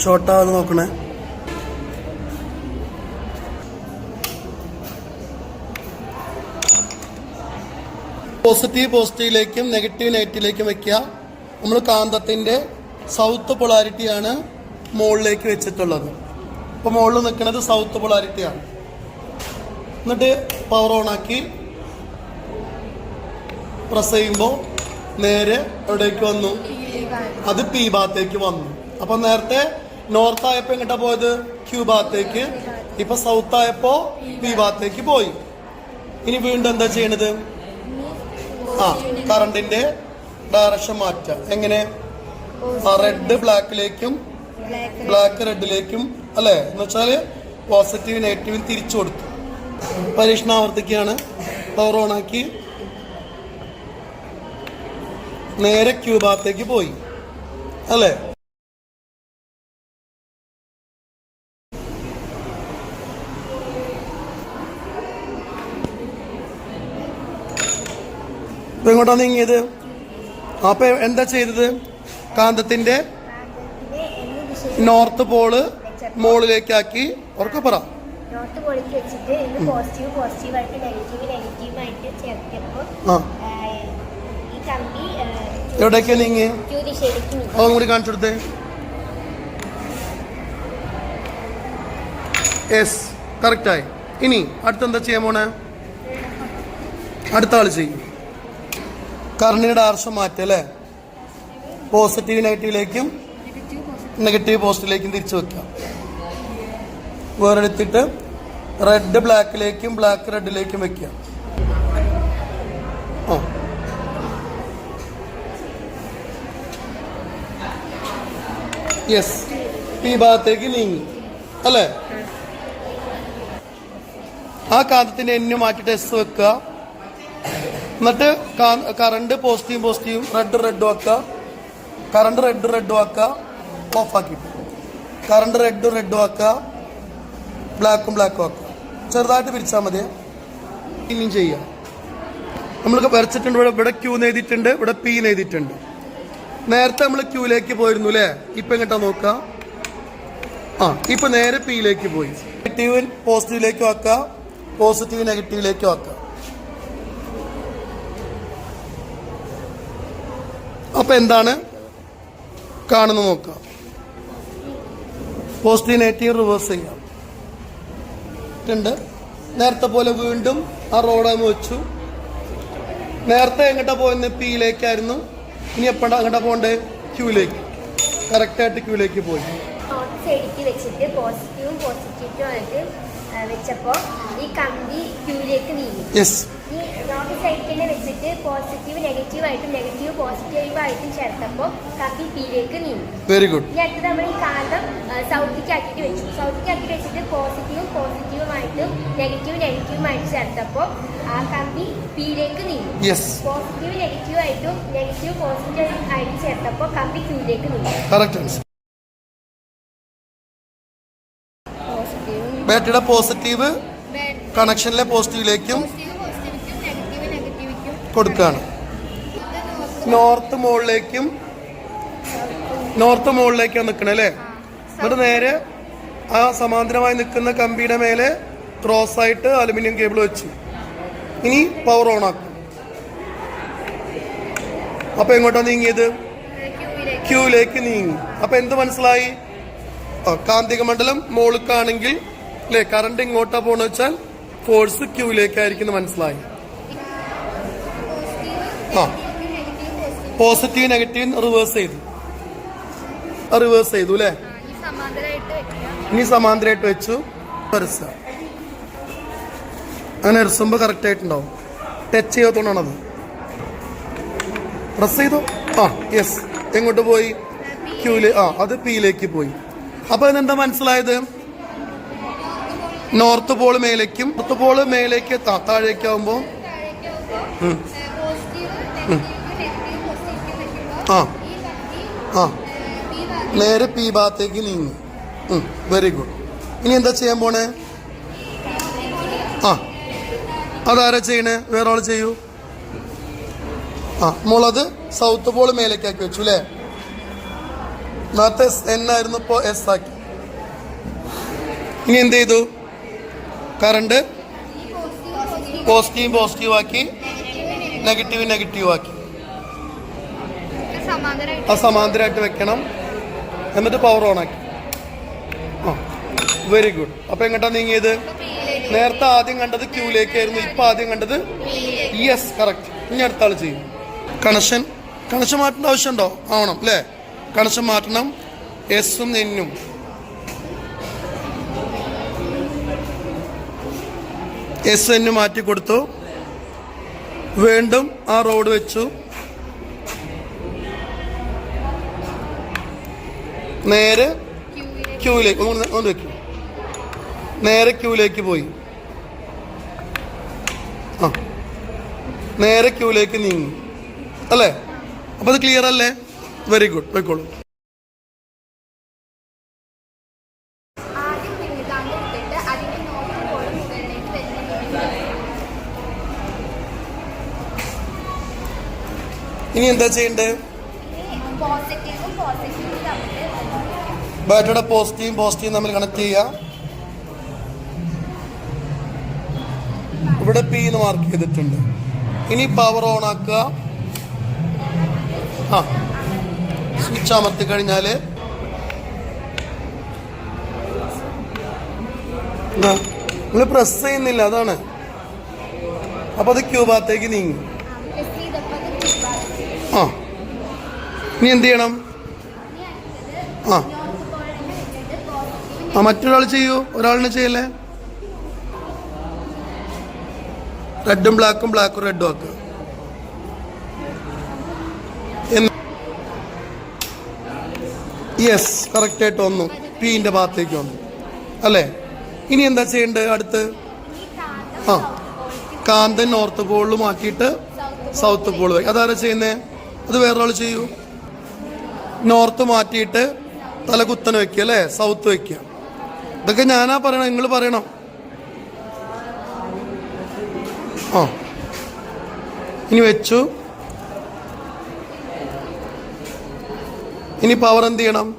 ഷോർട്ടാകാതെ നോക്കണേ. Positive പോസിറ്റീവിലേക്കും negative നെഗറ്റീവിലേക്കും വെക്കുക. നമ്മൾ കാന്തത്തിന്റെ സൗത്ത് പൊളാരിറ്റിയാണ് മുകളിലേക്ക് വെച്ചിട്ടുള്ളത്. ഇപ്പൊ മുകളിൽ നിൽക്കുന്നത് സൗത്ത് പൊളാരിറ്റിയാണ് എന്നിട്ട് പവർ ഓൺ ആക്കി പ്രസ് ചെയ്യുമ്പോൾ നേരെ എവിടേക്ക് വന്നു. അത് പി ഭാഗത്തേക്ക് വന്നു. അപ്പൊ നേരത്തെ നോർത്ത് ആയപ്പോ എങ്ങോട്ടാ പോയത്? ക്യൂ ഭാഗത്തേക്ക് ഇപ്പൊ സൗത്ത് ആയപ്പോ പി ഭാഗത്തേക്ക് പോയി. ഇനി വീണ്ടും എന്താ ചെയ്യണത്? ആ കറണ്ടിന്റെ ഡയറക്ഷൻ മാറ്റുക. എങ്ങനെ? ആ റെഡ് ബ്ലാക്കിലേക്കും ബ്ലാക്ക് റെഡിലേക്കും അല്ലേ? എന്ന് വെച്ചാൽ പോസിറ്റീവ് നെഗറ്റീവും തിരിച്ചു കൊടുത്തു. പരീക്ഷണം ആവർത്തിക്കുകയാണ്. പവർ ഓൺ ആക്കി. നേരെ ക്യൂ ഭാഗത്തേക്ക് പോയി. അല്ലേ? ഇപ്പൊ എങ്ങോട്ടാ നീങ്ങിയത്? അപ്പൊ എന്താ ചെയ്തത്? കാന്തത്തിന്റെ നോർത്ത് പോൾ മുകളിലേക്കാക്കി ഉറക്കെ പറ. നോർത്ത് പൊളിക്ക് വെച്ചിട്ട് പോസിറ്റീവ് നെഗറ്റീവ് ചേർത്തപ്പോൾ ഈ കമ്പി എവിടേക്കാ നീങ്ങി. അതും കൂടി കാണിച്ചു കൊടുത്തേ. യെസ് കറക്റ്റായി ഇനി അടുത്തെന്താ ചെയ്യാൻ പോണേ? അടുത്ത ആൾ ചെയ്യും. കറണ്ടിയുടെ ആർഷം മാറ്റുക അല്ലേ? പോസിറ്റീവ് നെഗറ്റീവിലേക്കും നെഗറ്റീവ് പോസിറ്റീവിലേക്കും തിരിച്ചു വെക്കാം വേറെടുത്തിട്ട് റെഡ് ബ്ലാക്കിലേക്കും ബ്ലാക്ക് റെഡിലേക്കും വെക്കുക. ആ. യെസ് ഈ ഭാഗത്തേക്ക് നീങ്ങി. അല്ലേ? ആ കാന്തത്തിന്റെ എന്നു മാറ്റിട്ട് എസ് വെക്കുക. എന്നിട്ട് കറണ്ട് പോസിറ്റീവ് പോസിറ്റീവ് റെഡ് റെഡും ആക്കുക കറണ്ട് റെഡ് റെഡും ആക്കുക ഓഫ് ആക്കി. കറണ്ട് റെഡും റെഡും ആക്കുക ബ്ലാക്കും ബ്ലാക്കും ആക്കുക ചെറുതായിട്ട് പിരിച്ചാൽ മതി. ഇനിയും ചെയ്യാം. നമ്മൾക്ക് വരച്ചിട്ടുണ്ട്. ഇവിടെ ഇവിടെ ക്യൂ എഴുതിയിട്ടുണ്ട്. ഇവിടെ പി എഴുതിയിട്ടുണ്ട്. നേരത്തെ നമ്മൾ ക്യൂയിലേക്ക് പോയിരുന്നു അല്ലേ ഇപ്പം എങ്ങോട്ടാ നോക്കുക ആ ഇപ്പം നേരെ പിയിലേക്ക് പോയി. നെഗറ്റീവ് പോസിറ്റീവിലേക്ക് ആക്കുക പോസിറ്റീവ് നെഗറ്റീവിലേക്ക് ആക്കുക അപ്പൊ എന്താണ്? കാണുന്നു നോക്കാം. പോസിറ്റീവ് നെഗറ്റീവ് റിവേഴ്സ് ചെയ്യാം. ഉണ്ട് നേരത്തെ പോലെ വീണ്ടും ആ റോഡ് അങ്ങ് വെച്ചു. നേരത്തെ എങ്ങോട്ടാ പോയെന്ന് പിയിലേക്കായിരുന്നു ഇനി എപ്പോഴാ അങ്ങോട്ടാ പോകണ്ടേ? ക്യൂലേക്ക് കറക്റ്റായിട്ട് ക്യൂലേക്ക് പോയി. നോട്ട് സൈഡിലേക്ക് വെച്ചിട്ട് പോസിറ്റീവും പോസിറ്റീവും ആയിട്ട് വെച്ചപ്പോൾ ഈ കമ്പി ക്യൂലേക്ക് നീങ്ങി. യെസ് നോട്ട് സൈക്കിളിനെ വെച്ചിട്ട് പോസിറ്റീവ് നെഗറ്റീവ് ആയിട്ടും നെഗറ്റീവ് പോസിറ്റീവ് ആയിട്ടും ചേർത്തപ്പോൾ കപ്പി പിയിലേക്ക് നീങ്ങി. വെരി ഗുഡ് ഇനി അടുത്ത് നമ്മൾ ഈ കാന്തം സൗത്തിക്ക് ആക്കിയിട്ട് വെച്ചു. സൗത്തിക്ക് ആക്കിയിട്ട് വെച്ചിട്ട് പോസിറ്റീവും പോസിറ്റീവും പോസിറ്റീവുമായിട്ടും നെഗറ്റീവ് നെഗറ്റീവുമായിട്ട് ചേർത്തപ്പോൾ ആ കമ്പി പിയിലേക്ക് നീങ്ങി. യെസ് പോസിറ്റീവ് നെഗറ്റീവ് ആയിട്ടും നെഗറ്റീവ് പോസിറ്റീവ് ആയിട്ട് ചേർത്തപ്പോൾ കമ്പി ക്യൂയിലേക്ക് നീങ്ങി. ബാറ്ററിയുടെ പോസിറ്റീവ് കണക്ഷനിലെ പോസിറ്റീവിലേക്കും കൊടുക്കുകയാണ് നോർത്ത് മോളിലേക്കും നോർത്ത് മോളിലേക്കാണ് നിൽക്കണേ അല്ലേ? എന്നിട്ട് നേരെ ആ സമാന്തരമായി നിൽക്കുന്ന കമ്പിയുടെ മേലെ ക്രോസ് ആയിട്ട് അലുമിനിയം കേബിൾ വെച്ചു. ഇനി പവർ ഓൺ ആക്കും. അപ്പൊ എങ്ങോട്ടാ നീങ്ങിയത്? ക്യൂയിലേക്ക് നീങ്ങി. അപ്പൊ എന്ത് മനസ്സിലായി? കാന്തിക മണ്ഡലം മോളിക്കാണെങ്കിൽ അല്ലെ കറണ്ട് ഇങ്ങോട്ടാ പോണെന്ന് വെച്ചാൽ ഫോഴ്സ് ക്യൂവിലേക്കായിരിക്കും മനസ്സിലായി. ആ. പോസിറ്റീവ് നെഗറ്റീവ് റിവേഴ്സ് ചെയ്തു. റിവേഴ്സ് ചെയ്തു അല്ലേ ഇനി സമാന്തരമായിട്ട് വെച്ചു. വരച്ച അങ്ങനെ ഇറസുമ്പോ കറക്റ്റ് ആയിട്ടുണ്ടാവും. ടച്ച് ചെയ്യാത്തോണ്ടാണത്. പ്രസ് ചെയ്തു. ആ യെസ് എങ്ങോട്ട് പോയി? ക്യൂൽ ആ അത് പിയിലേക്ക് പോയി. അപ്പൊ ഇതെന്താ മനസ്സിലായത്? നോർത്ത് പോൾ മേലേക്കും നോർത്ത് പോൾ മേലേക്ക് താ- ആ. ആ. നേരെ പി ഭാഗത്തേക്ക് നീങ്ങി. വെരി ഗുഡ് ഇനി എന്താ ചെയ്യാൻ പോണേ? ആ. അതാരാ ചെയ്യണേ? വേറെ ആൾ ചെയ്യൂ. ആ മോളത് സൗത്ത് പോൾ മേലേക്കാക്കി വെച്ചു അല്ലേ നേരത്തെ എൻ ആയിരുന്നു ഇപ്പോൾ എസ് ആക്കി. ഇനി എന്ത് ചെയ്തു? കറണ്ട് പോസിറ്റീവ് പോസിറ്റീവ് ആക്കി. നെഗറ്റീവ് നെഗറ്റീവ് ആക്കി. ആ സമാന്തരമായിട്ട് വെക്കണം. എന്നിട്ട് പവർ ഓൺ ആക്കി. ആ വെരി ഗുഡ് അപ്പൊ എങ്ങോട്ടാ നീങ്ങിയത്? നേരത്തെ ആദ്യം കണ്ടത് ക്യൂലേക്കായിരുന്നു ഇപ്പൊ ആദ്യം കണ്ടത് യെസ് കറക്റ്റ് ഇനി അടുത്ത ചെയ്യും. കണക്ഷൻ. കണക്ഷൻ മാറ്റേണ്ട ആവശ്യമുണ്ടോ? ആവണം അല്ലേ? കണക്ഷൻ മാറ്റണം. എസും എന്നും എസ് എന്നും മാറ്റി കൊടുത്തു. വീണ്ടും ആ റോഡ് വെച്ചു. നേരെ ക്യൂവിലേക്ക്. ഒന്ന് ഒന്ന് വെക്കും. നേരെ ക്യൂവിലേക്ക് പോയി. ആ. നേരെ ക്യൂവിലേക്ക് നീങ്ങി. അല്ലേ? അപ്പോൾ അത് ക്ലിയർ അല്ലേ? വെരി ഗുഡ് പോയിക്കോളൂ. ഇനി എന്താ ചെയ്യേണ്ടത് പോസിറ്റീവും പോസിറ്റീവും തമ്മിൽ പോസിറ്റീവും പോസിറ്റീവും തമ്മിൽ കണക്ട് ചെയ്യുക. ഇവിടെ പി എന്ന് മാർക്ക് ചെയ്തിട്ടുണ്ട്. ഇനി പവർ ഓൺ ആക്കുക. ആ സ്വിച്ച് അമർത്തി കഴിഞ്ഞാൽ നിങ്ങൾ പ്രസ് ചെയ്യുന്നില്ല അതാണ്. അപ്പൊ അത് ക്യൂബാത്തേക്ക് നീങ്ങി പ്രസ് ചെയ്തപ്പോൾ അത് ക്യൂബാണ് ആ ഇനി എന്ത് ചെയ്യണം? ആ. ആ മറ്റൊരാൾ ചെയ്യൂ. ഒരാളിനെ ചെയ്യല്ലേ? റെഡും ബ്ലാക്കും ബ്ലാക്കും റെഡും ആക്കുക യെസ് കറക്റ്റായിട്ട് വന്നു. പീന്റെ ഭാഗത്തേക്ക് വന്നു. അല്ലേ? ഇനി എന്താ ചെയ്യേണ്ടത് അടുത്ത്? ആ. കാന്തൻ നോർത്ത് പോളിൽ മാറ്റിയിട്ട് സൗത്ത് പോൾ വയ്ക്കും അതാരാ ചെയ്യുന്നേ? അത് വേറൊരാൾ ചെയ്യൂ. നോർത്ത് മാറ്റിയിട്ട് തല കുത്തനെ വെക്കുക അല്ലേ? സൗത്ത് വെക്കുക. ഇതൊക്കെ ഞാനാ പറയണം നിങ്ങൾ പറയണം. ആ. ഇനി വെച്ചു. ഇനി പവർ എന്ത് ചെയ്യണം?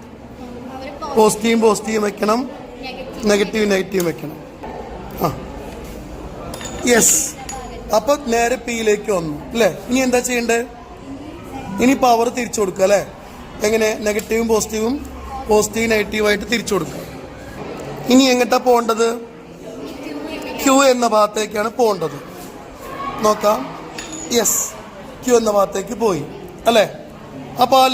പോസിറ്റീവും പോസിറ്റീവും വെക്കണം. നെഗറ്റീവ് നെഗറ്റീവ് വെക്കണം. ആ. യെസ് അപ്പൊ നേരെ പിയിലേക്ക് വന്നു അല്ലേ? ഇനി എന്താ ചെയ്യണ്ടേ? ഇനി പവർ തിരിച്ചു കൊടുക്കുക അല്ലേ? എങ്ങനെ നെഗറ്റീവും പോസിറ്റീവും പോസിറ്റീവ് നെഗറ്റീവായിട്ട് തിരിച്ചു കൊടുക്കുക. ഇനി എങ്ങോട്ടാ പോകേണ്ടത്? ക്യൂ എന്ന ഭാഗത്തേക്കാണ് പോകേണ്ടത്. നോക്കാം. യെസ് ക്യൂ എന്ന ഭാഗത്തേക്ക് പോയി. അല്ലേ? അപ്പോൾ ആ